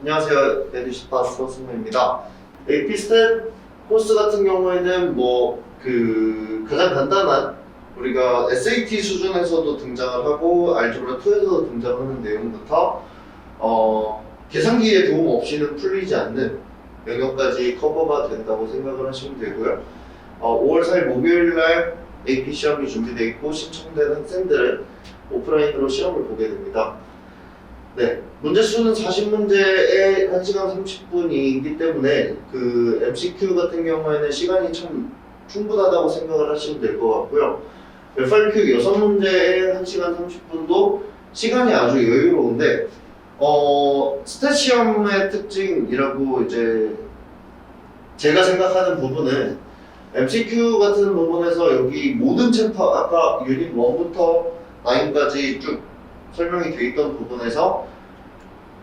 안녕하세요. 에듀시파 서승우입니다. 에이피스텝 코스 같은 경우에는 뭐 그 가장 간단한 우리가 SAT 수준에서도 등장을 하고 알gebra 2에서도 등장하는 내용부터 어, 계산기의 도움 없이는 풀리지 않는 영역까지 커버가 된다고 생각을 하시면 되고요. 어, 5월 4일 목요일 날 AP 시험이 준비되어 있고 신청된 학생들은 오프라인으로 시험을 보게 됩니다. 네, 문제 수는 40문제에 1시간 30분이기 때문에 그 MCQ 같은 경우에는 시간이 참 충분하다고 생각을 하시면 될 것 같고요. FRQ 6문제에 1시간 30분도 시간이 아주 여유로운데 어, 스탯 시험의 특징이라고 이제 제가 생각하는 부분은 MCQ 같은 부분에서 여기 모든 챕터 아까 유닛 1부터 9까지 쭉 설명이 돼 있던 부분에서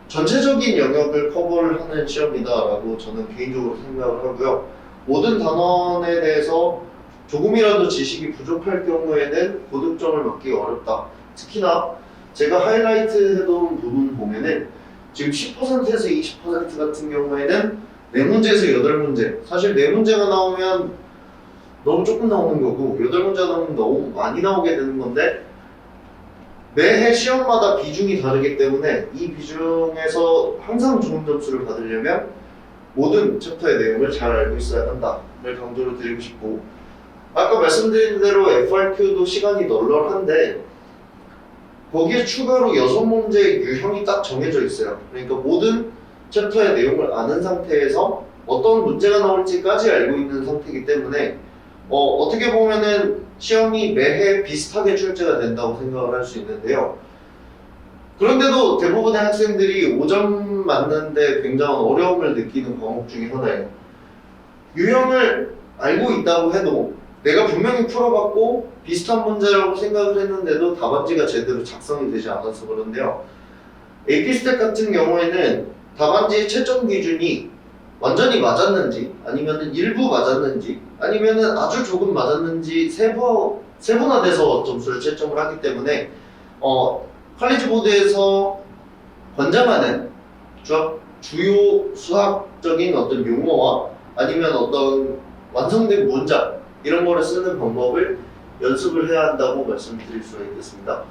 전체적인 영역을 커버를 하는 시험이다라고 저는 개인적으로 생각을 하고요. 모든 단원에 대해서 조금이라도 지식이 부족할 경우에는 고득점을 받기 어렵다. 특히나 제가 하이라이트 해놓은 부분 보면은 지금 10%에서 20% 같은 경우에는 4문제에서 8문제. 사실 4문제가 나오면 너무 조금 나오는 거고 8문제 나오면 너무 많이 나오게 되는 건데 매해 시험마다 비중이 다르기 때문에 이 비중에서 항상 좋은 점수를 받으려면 모든 챕터의 내용을 잘 알고 있어야 한다를 강조를 드리고 싶고 아까 말씀드린 대로 FRQ도 시간이 널널한데 거기에 추가로 6문제 유형이 딱 정해져 있어요. 그러니까 모든 챕터의 내용을 아는 상태에서 어떤 문제가 나올지까지 알고 있는 상태이기 때문에 어, 어떻게 보면은 시험이 매해 비슷하게 출제가 된다고 생각을 할 수 있는데요. 그런데도 대부분의 학생들이 5점 맞는데 굉장한 어려움을 느끼는 과목 중에 하나예요. 유형을 알고 있다고 해도 내가 분명히 풀어봤고 비슷한 문제라고 생각을 했는데도 답안지가 제대로 작성이 되지 않아서 그런데요. 스택 같은 경우에는 답안지 채점 기준이 완전히 맞았는지 아니면 일부 맞았는지 아니면 아주 조금 맞았는지 세부, 세분화돼서 점수를 채점을 하기 때문에 어, 칼리지 보드에서 권장하는 주, 주요 수학적인 어떤 용어와 아니면 어떤 완성된 문장 이런 거를 쓰는 방법을 연습을 해야 한다고 말씀드릴 수가 있겠습니다.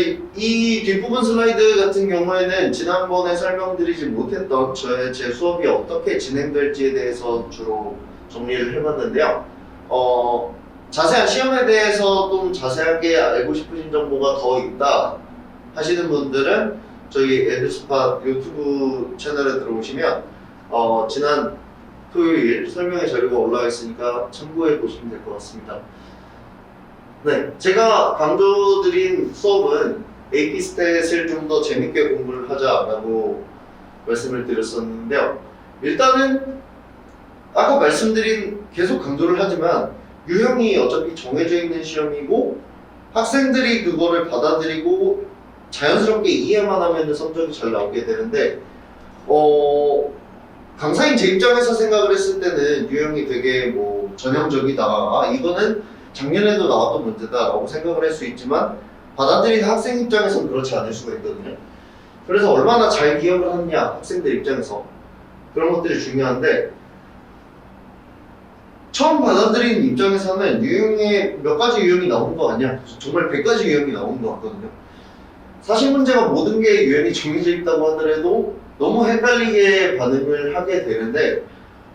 이 뒷부분 슬라이드 같은 경우에는 지난번에 설명드리지 못했던 저의 제 수업이 어떻게 진행될지에 대해서 주로 정리를 해봤는데요. 어, 자세한 시험에 대해서 좀 자세하게 알고 싶으신 정보가 더 있다 하시는 분들은 저희 에드스팟 유튜브 채널에 들어오시면 어, 지난 토요일 설명의 자료가 올라와 있으니까 참고해 보시면 될 것 같습니다. 네, 제가 강조드린 수업은 AP 스탯을 좀 더 재밌게 공부를 하자라고 말씀을 드렸었는데요. 일단은 아까 말씀드린 계속 강조를 하지만 유형이 어차피 정해져 있는 시험이고 학생들이 그거를 받아들이고 자연스럽게 이해만 하면 성적이 잘 나오게 되는데 어 강사인 제 입장에서 생각을 했을 때는 유형이 되게 뭐 전형적이다. 아 이거는 작년에도 나왔던 문제다라고 생각을 할 수 있지만 받아들이는 학생 입장에서는 그렇지 않을 수가 있거든요. 그래서 얼마나 잘 기억을 하느냐 학생들 입장에서 그런 것들이 중요한데 처음 받아들이는 입장에서는 유형에 몇 가지 유형이 나오는 거 아니야? 정말 100가지 유형이 나오는 것 같거든요. 사실 문제가 모든 게 유형이 정해져 있다고 하더라도 너무 헷갈리게 반응을 하게 되는데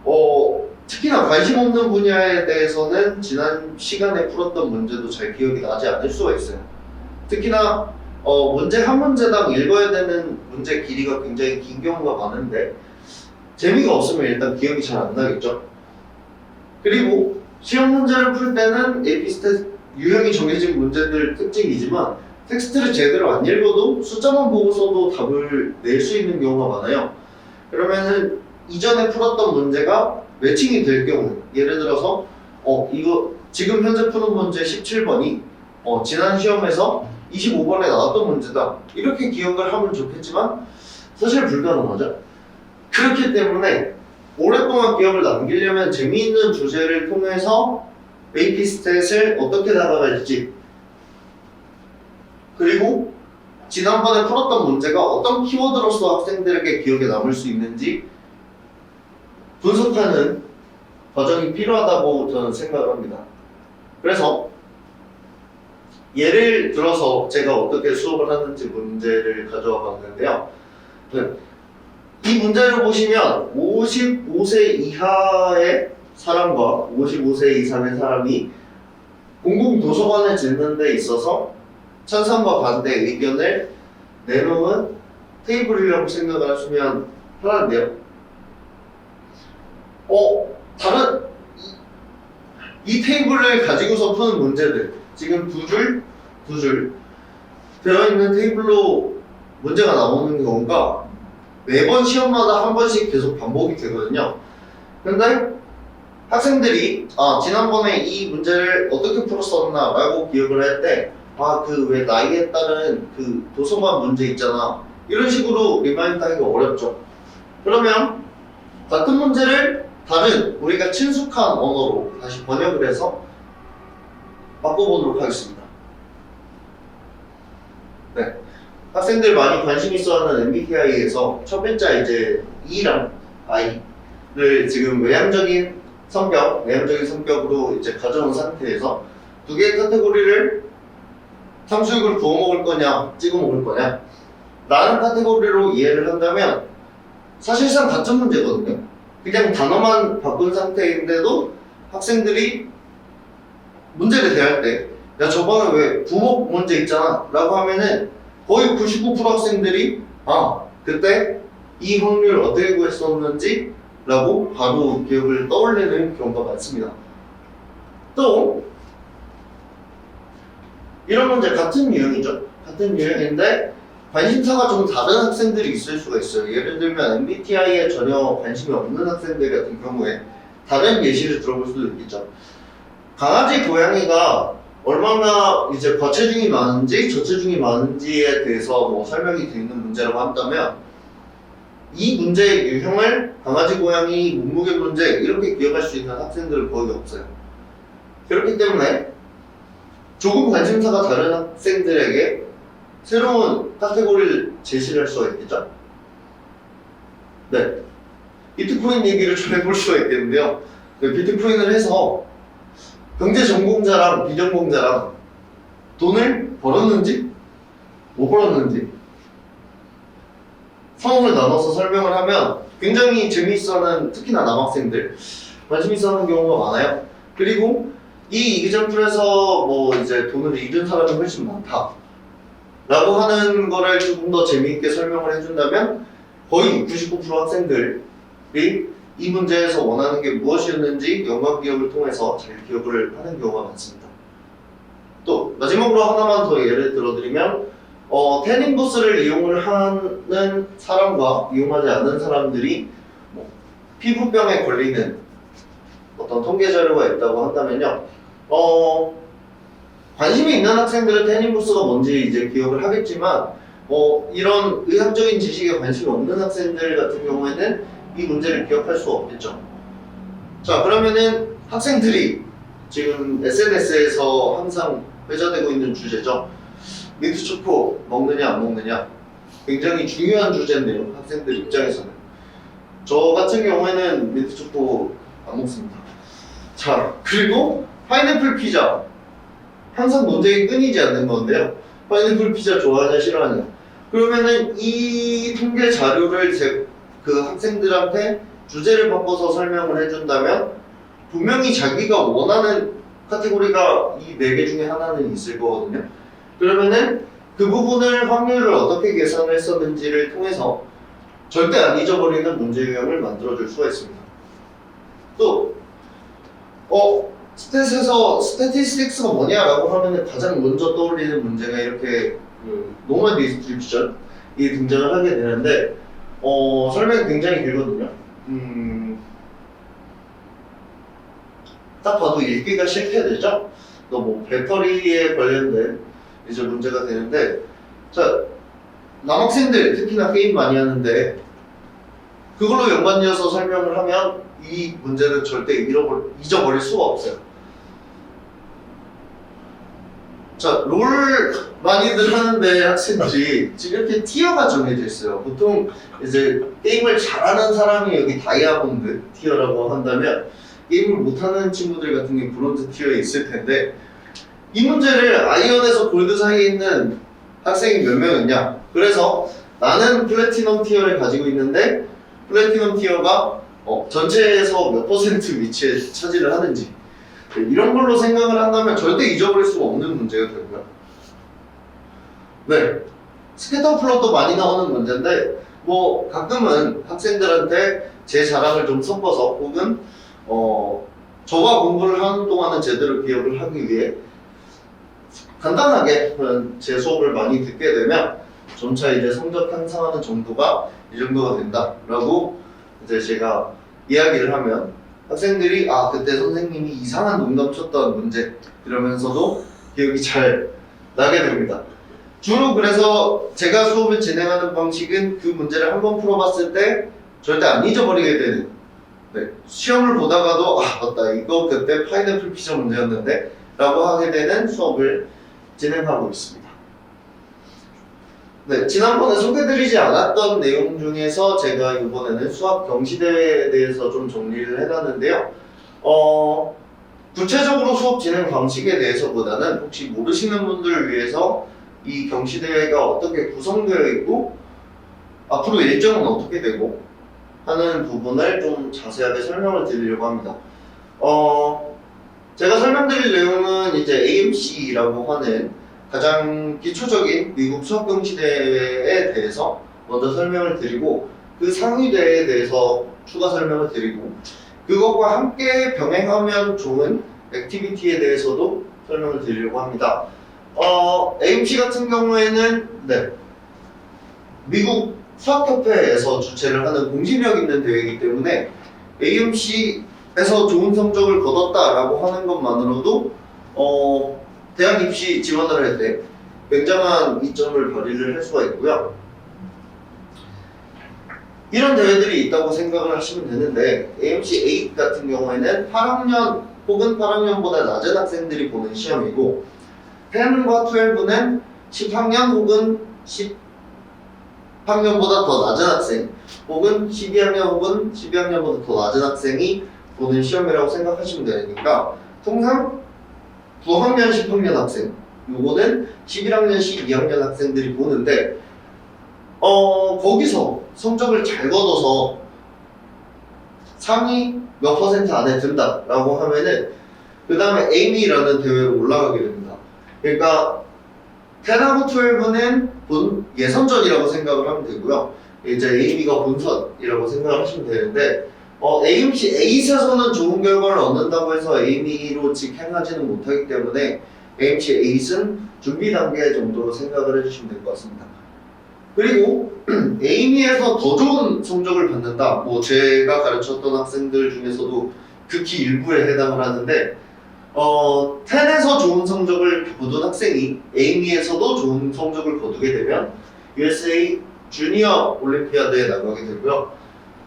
어, 특히나 관심 없는 분야에 대해서는 지난 시간에 풀었던 문제도 잘 기억이 나지 않을 수가 있어요. 특히나 어, 문제 한 문제당 읽어야 되는 문제 길이가 굉장히 긴 경우가 많은데 재미가 없으면 일단 기억이 잘 안 나겠죠. 그리고 시험 문제를 풀 때는 에피스테 유형이 정해진 문제들 특징이지만 텍스트를 제대로 안 읽어도 숫자만 보고서도 답을 낼 수 있는 경우가 많아요. 그러면은 이전에 풀었던 문제가 매칭이 될 경우 예를 들어서 어 이거 지금 현재 푸는 문제 17번이 어 지난 시험에서 25번에 나왔던 문제다. 이렇게 기억을 하면 좋겠지만 사실 불가능하죠. 그렇기 때문에 오랫동안 기억을 남기려면 재미있는 주제를 통해서 AP 스탯을 어떻게 다가갈지 그리고 지난번에 풀었던 문제가 어떤 키워드로서 학생들에게 기억에 남을 수 있는지 분석하는 과정이 필요하다고 저는 생각을 합니다. 그래서 예를 들어서 제가 어떻게 수업을 하는지 문제를 가져와 봤는데요. 네. 이 문제를 보시면 55세 이하의 사람과 55세 이상의 사람이 공공 도서관을 짓는 데 있어서 찬성과 반대 의견을 내놓은 테이블이라고 생각을 하시면 편한데요. 어, 다른 이, 이 테이블을 가지고서 푸는 문제들 지금 두 줄, 두 줄 되어 있는 테이블로 문제가 나오는 경우가 매번 시험마다 한 번씩 계속 반복이 되거든요. 근데 학생들이 아 지난번에 이 문제를 어떻게 풀었었나 라고 기억을 할 때 아 그 왜 나이에 따른 그 도서관 문제 있잖아 이런 식으로 리마인드 하기가 어렵죠. 그러면 같은 문제를 다른 우리가 친숙한 언어로 다시 번역을 해서 바꿔보도록 하겠습니다. 네. 학생들 많이 관심 있어 하는 MBTI에서 첫 글자 이제 E랑 I를 지금 외향적인 성격, 내향적인 성격으로 이제 가져온 상태에서 두 개의 카테고리를 탕수육을 구워 먹을 거냐, 찍어 먹을 거냐 라는 카테고리로 이해를 한다면 사실상 같은 문제거든요. 그냥 단어만 바꾼 상태인데도 학생들이 문제를 대할 때, 야, 저번에 왜 부먹 문제 있잖아. 라고 하면은 거의 99% 학생들이, 아, 그때 이 확률 어떻게 구했었는지 라고 바로 기억을 떠올리는 경우가 많습니다. 또, 이런 문제 같은 유형이죠. 같은 유형인데, 관심사가 좀 다른 학생들이 있을 수가 있어요. 예를 들면 MBTI에 전혀 관심이 없는 학생들 같은 경우에 다른 예시를 들어볼 수도 있겠죠. 강아지 고양이가 얼마나 이제 과체중이 많은지 저체중이 많은지에 대해서 뭐 설명이 되어 있는 문제라고 한다면 이 문제의 유형을 강아지 고양이 몸무게 문제 이렇게 기억할 수 있는 학생들은 거의 없어요. 그렇기 때문에 조금 관심사가 다른 학생들에게 새로운 카테고리를 제시를 할 수가 있겠죠? 네. 비트코인 얘기를 좀 해볼 수가 있겠는데요. 네, 비트코인을 해서 경제 전공자랑 비전공자랑 돈을 벌었는지 못 벌었는지 상황을 나눠서 설명을 하면 굉장히 재미있어하는 특히나 남학생들 관심 있어하는 경우가 많아요. 그리고 이 이기점풀에서 뭐 이제 돈을 잃은 사람이 훨씬 많다. 라고 하는 거를 조금 더 재미있게 설명을 해준다면 거의 99% 학생들이 이 문제에서 원하는 게 무엇이었는지 연관 기억을 통해서 잘 기억을 하는 경우가 많습니다. 또 마지막으로 하나만 더 예를 들어드리면 어, 태닝버스를 이용을 하는 사람과 이용하지 않는 사람들이 뭐 피부병에 걸리는 어떤 통계 자료가 있다고 한다면요. 어, 관심이 있는 학생들은 태닝버스가 뭔지 이제 기억을 하겠지만 뭐 이런 의학적인 지식에 관심이 없는 학생들 같은 경우에는 이 문제를 기억할 수가 없겠죠. 자 그러면은 학생들이 지금 SNS에서 항상 회자되고 있는 주제죠. 민트 초코 먹느냐 안 먹느냐 굉장히 중요한 주제인데요. 학생들 입장에서는 저 같은 경우에는 민트 초코 안 먹습니다. 자 그리고 파인애플 피자 항상 논쟁이 끊이지 않는 건데요. 파인애플 피자 좋아하냐 싫어하냐. 그러면은 이 통계 자료를 제, 그 학생들한테 주제를 바꿔서 설명을 해준다면 분명히 자기가 원하는 카테고리가 이 네 개 중에 하나는 있을 거거든요. 그러면은 그 부분을 확률을 어떻게 계산을 했었는지를 통해서 절대 안 잊어버리는 문제 유형을 만들어줄 수가 있습니다. 또, 어, 스탯에서 스태티스틱스가 뭐냐라고 하면은 가장 먼저 떠올리는 문제가 이렇게 그 노멀 디스트리뷰션이 등장을 하게 되는데 어 설명이 굉장히 길거든요. 음, 딱 봐도 읽기가 싫게 되죠. 또 뭐 배터리에 관련된 이제 문제가 되는데 자 남학생들 특히나 게임 많이 하는데 그걸로 연관지어서 설명을 하면 이 문제는 절대 잃어버, 잊어버릴 수가 없어요. 자, 롤 많이들 하는데 학생들이 지금 이렇게 티어가 정해져 있어요. 보통 이제 게임을 잘하는 사람이 여기 다이아몬드 티어라고 한다면 게임을 못하는 친구들 같은 게 브론즈 티어에 있을 텐데 이 문제를 아이언에서 골드 사이에 있는 학생이 몇명 있냐? 그래서 나는 플래티넘 티어를 가지고 있는데 플래티넘 티어가 어, 전체에서 몇 퍼센트 위치에 차지를 하는지 네, 이런 걸로 생각을 한다면 절대 잊어버릴 수 없는 문제가 되고요. 네, 스케터 플롯도 많이 나오는 문제인데 뭐 가끔은 학생들한테 제 자랑을 좀 섞어서 혹은 어 저가 공부를 하는 동안은 제대로 기억을 하기 위해 간단하게 제 수업을 많이 듣게 되면 점차 이제 성적 향상하는 정도가 이 정도가 된다라고 이제 제가 이야기를 하면 학생들이 아 그때 선생님이 이상한 농담 쳤던 문제 이러면서도 기억이 잘 나게 됩니다. 주로 그래서 제가 수업을 진행하는 방식은 그 문제를 한번 풀어봤을 때 절대 안 잊어버리게 되는 네, 시험을 보다가도 아 맞다 이거 그때 파인애플 피자 문제였는데 라고 하게 되는 수업을 진행하고 있습니다. 네, 지난번에 소개드리지 않았던 내용 중에서 제가 이번에는 수학 경시대회에 대해서 좀 정리를 해놨는데요. 어, 구체적으로 수업 진행 방식에 대해서보다는 혹시 모르시는 분들을 위해서 이 경시대회가 어떻게 구성되어 있고 앞으로 일정은 어떻게 되고 하는 부분을 좀 자세하게 설명을 드리려고 합니다. 어, 제가 설명드릴 내용은 이제 AMC라고 하는 가장 기초적인 미국 수학경 시대회에 대해서 먼저 설명을 드리고 그 상위대회에 대해서 추가 설명을 드리고 그것과 함께 병행하면 좋은 액티비티에 대해서도 설명을 드리려고 합니다. 어, AMC 같은 경우에는 네, 미국 수학협회에서 주최를 하는 공신력 있는 대회이기 때문에 AMC에서 좋은 성적을 거뒀다라고 하는 것만으로도 어, 대학 입시 지원을 할 때 굉장한 이점을 발휘를 할 수가 있고요. 이런 대회들이 있다고 생각을 하시면 되는데 AMC 8 같은 경우에는 8학년 혹은 8학년보다 낮은 학생들이 보는 시험이고 10과 12는 10학년 혹은 10학년보다 더 낮은 학생 혹은 12학년 혹은 12학년보다 더 낮은 학생이 보는 시험이라고 생각하시면 되니까 통상 9학년, 10학년 학생 요거는 11학년, 12학년 학생들이 보는데 어 거기서 성적을 잘 거둬서 상위 몇 퍼센트 안에 든다라고 하면은 그 다음에 에이미라는 대회로 올라가게 됩니다. 그러니까 10하고 12는 본 예선전이라고 생각을 하면 되고요. 이제 에이미가 본선이라고 생각을 하시면 되는데 어, AMC 8에서는 좋은 결과를 얻는다고 해서 에이미로 직행하지는 못하기 때문에 AMC 8은 준비 단계 정도로 생각을 해주시면 될 것 같습니다. 그리고 에이미에서 더 좋은 성적을 받는다. 뭐 제가 가르쳤던 학생들 중에서도 극히 일부에 해당을 하는데 어, 10에서 좋은 성적을 거둔 학생이 에이미에서도 좋은 성적을 거두게 되면 USA 주니어 올림피아드에 나가게 되고요.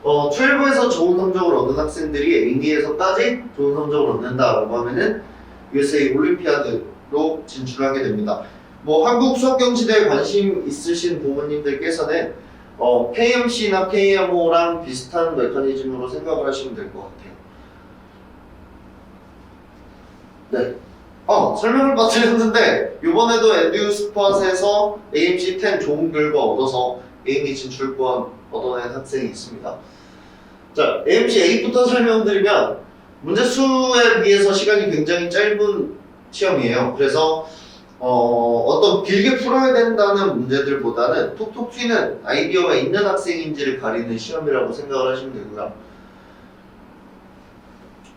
어, 12에서 좋은 성적을 얻은 학생들이 에이미에서까지 좋은 성적을 얻는다라고 하면은 USA 올림피아드로 진출하게 됩니다. 뭐 한국 수학경시대에 관심 있으신 부모님들께서는 어, KMC나 KMO랑 비슷한 메커니즘으로 생각을 하시면 될 것 같아요. 네. 어, 설명을 빠뜨렸는데 이번에도 에듀스팟에서 AMC 10 좋은 결과 얻어서 AME 진출권 얻어낸 학생이 있습니다. 자, AMC 8부터 설명드리면 문제 수에 비해서 시간이 굉장히 짧은 시험이에요. 그래서 어, 어떤 길게 풀어야 된다는 문제들보다는 톡톡 튀는 아이디어가 있는 학생인지를 가리는 시험이라고 생각을 하시면 되고요.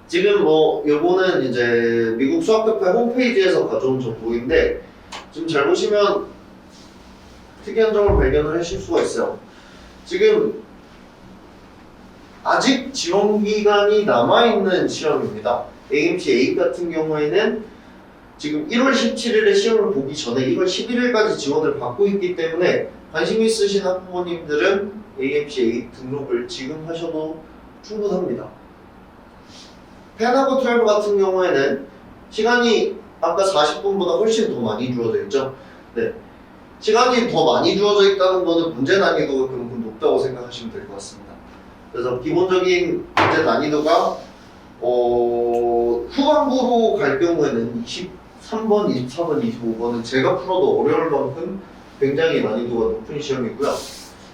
지금 뭐 요거는 이제 미국 수학협회 홈페이지에서 가져온 정보인데 지금 잘 보시면 특이한 점을 발견을 하실 수가 있어요. 지금 아직 지원 기간이 남아 있는 시험입니다. AMC 8 같은 경우에는 지금 1월 17일에 시험을 보기 전에 1월 11일까지 지원을 받고 있기 때문에 관심 있으신 학부모님들은 AMC 8 등록을 지금 하셔도 충분합니다. 10하고 12 같은 경우에는 시간이 아까 40분보다 훨씬 더 많이 있죠. 네. 시간이 더 많이 주어져 있다는 거는 문제 난이도가 그만큼 높다고 생각하시면 될 것 같습니다. 그래서 기본적인 문제 난이도가 어, 후반부로 갈 경우에는 23번, 24번, 25번은 제가 풀어도 어려울 만큼 굉장히 난이도가 높은 시험이고요.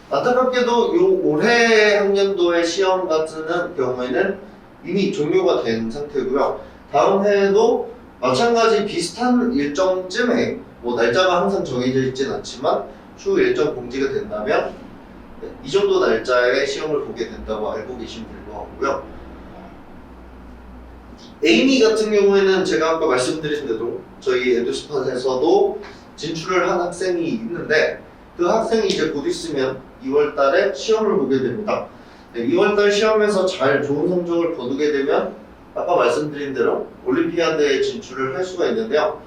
안타깝게도 요 올해 학년도의 시험 같은 경우에는 이미 종료가 된 상태고요. 다음 해에도 마찬가지 비슷한 일정쯤에 뭐 날짜가 항상 정해져 있진 않지만 추후 일정 공지가 된다면 네, 이 정도 날짜에 시험을 보게 된다고 알고 계시면 될 것 같고요. 에이미 같은 경우에는 제가 아까 말씀드린 대로 저희 에듀스팟에서도 진출을 한 학생이 있는데 그 학생이 이제 곧 있으면 2월 달에 시험을 보게 됩니다. 네, 2월 달 시험에서 잘 좋은 성적을 거두게 되면 아까 말씀드린 대로 올림피아드에 진출을 할 수가 있는데요.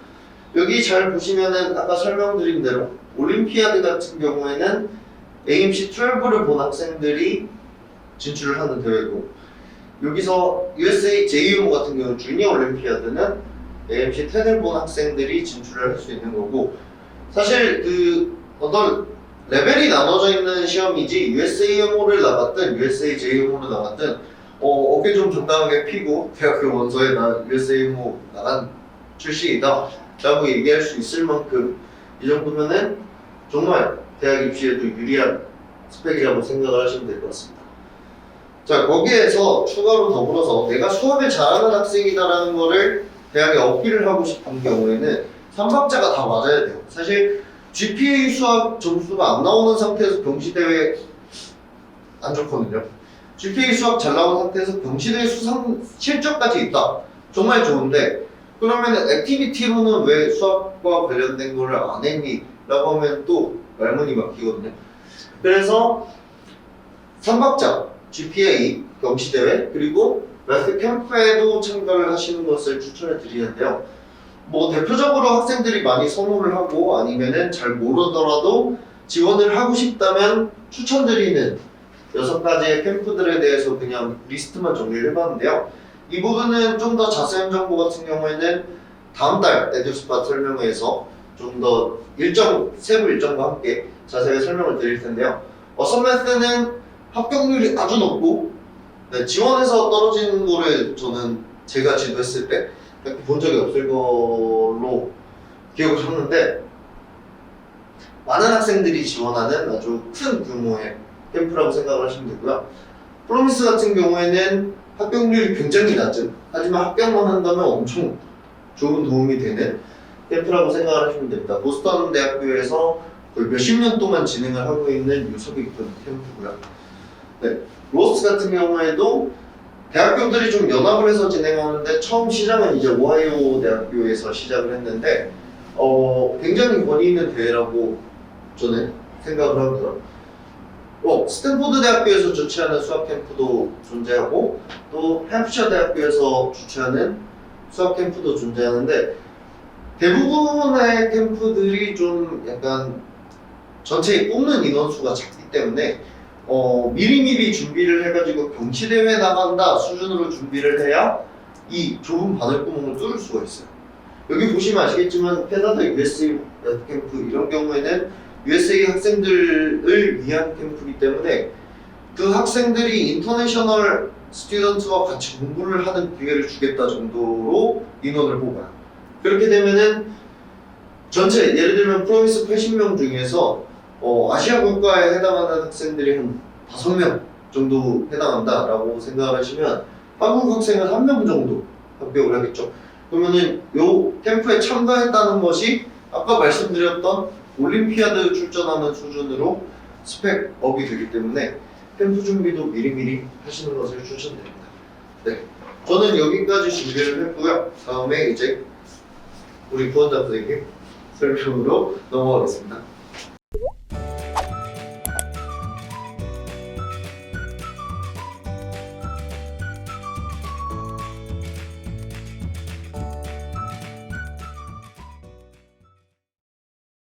여기 잘 보시면은 아까 설명드린 대로 올림피아드 같은 경우에는 AMC 12를 본 학생들이 진출을 하는 대회고 여기서 USA JU모 같은 경우 주니어 올림피아드는 AMC 10을 본 학생들이 진출을 할 수 있는 거고 사실 그 어떤 레벨이 나눠져 있는 시험이지 USAMO를 나갔든 USA JU모를 나갔든 어, 어깨 좀 적당하게 피고 대학교 원서에 나 USAMO 나간 출신이다 라고 얘기할 수 있을 만큼 이 정도면은 정말 대학 입시에도 유리한 스펙이라고 생각을 하시면 될 것 같습니다. 자 거기에서 추가로 더불어서 내가 수업을 잘하는 학생이다라는 거를 대학에 어필을 하고 싶은 경우에는 3박자가 다 맞아야 돼요. 사실 GPA 수학 점수가 안 나오는 상태에서 병시대회 안 좋거든요. GPA 수학 잘 나온 상태에서 병시대회 수상 실적까지 있다. 정말 좋은데 그러면 액티비티로는 왜 수학과 관련된 거를 안 했니? 라고 하면 또 말문이 막히거든요. 그래서 3박자, GPA, 경시대회, 그리고 매스 캠프에도 참가를 하시는 것을 추천해 드리는데요. 뭐 대표적으로 학생들이 많이 선호를 하고 아니면은 잘 모르더라도 지원을 하고 싶다면 추천드리는 여섯 가지의 캠프들에 대해서 그냥 리스트만 정리를 해봤는데요. 이 부분은 좀 더 자세한 정보 같은 경우에는 다음 달 에듀스팟 설명회에서 좀 더 일정 세부 일정과 함께 자세하게 설명을 드릴 텐데요. 어썸매스는 합격률이 아주 높고 네, 지원해서 떨어지는 거를 저는 제가 지도했을 때 본 적이 없을 걸로 기억을 하는데 많은 학생들이 지원하는 아주 큰 규모의 캠프라고 생각을 하시면 되고요. 프로미스 같은 경우에는 합격률이 굉장히 낮은 하지만 합격만 한다면 엄청 좋은 도움이 되는 캠프라고 생각을 하시면 됩니다. 보스턴 대학교에서 거의 몇십 년 동안 진행을 하고 있는 깊은 캠프고요. 네, 로스 같은 경우에도 대학교들이 좀 연합을 해서 진행하는데 처음 시작은 이제 오하이오 대학교에서 시작을 했는데 어, 굉장히 권위 있는 대회라고 저는 생각을 하고요. 어, 스탠포드 대학교에서 주최하는 수학 캠프도 존재하고 또 햄프셔 대학교에서 주최하는 수학 캠프도 존재하는데 대부분의 캠프들이 좀 약간 전체에 뽑는 인원수가 작기 때문에 어, 미리미리 준비를 해가지고 경치대회 나간다 수준으로 준비를 해야 이 좁은 바늘구멍을 뚫을 수가 있어요. 여기 보시면 아시겠지만 캐나다 USA 캠프 이런 경우에는 USA 학생들을 위한 캠프이기 때문에 그 학생들이 인터내셔널 스튜던트와 같이 공부를 하는 기회를 주겠다 정도로 인원을 뽑아요. 그렇게 되면은 전체 예를 들면 프로미스 80명 중에서 어, 아시아 국가에 해당하는 학생들이 한 5명 정도 해당한다라고 생각을 하시면 한국 학생은 한 명 정도 합격을 하겠죠. 그러면은 요 캠프에 참가했다는 것이 아까 말씀드렸던 올림피아드 출전하는 수준으로 스펙업이 되기 때문에 캠프 준비도 미리미리 하시는 것을 추천드립니다. 네, 저는 여기까지 준비를 했고요. 다음에 이제 우리 부원장들에게 설명으로 넘어가겠습니다.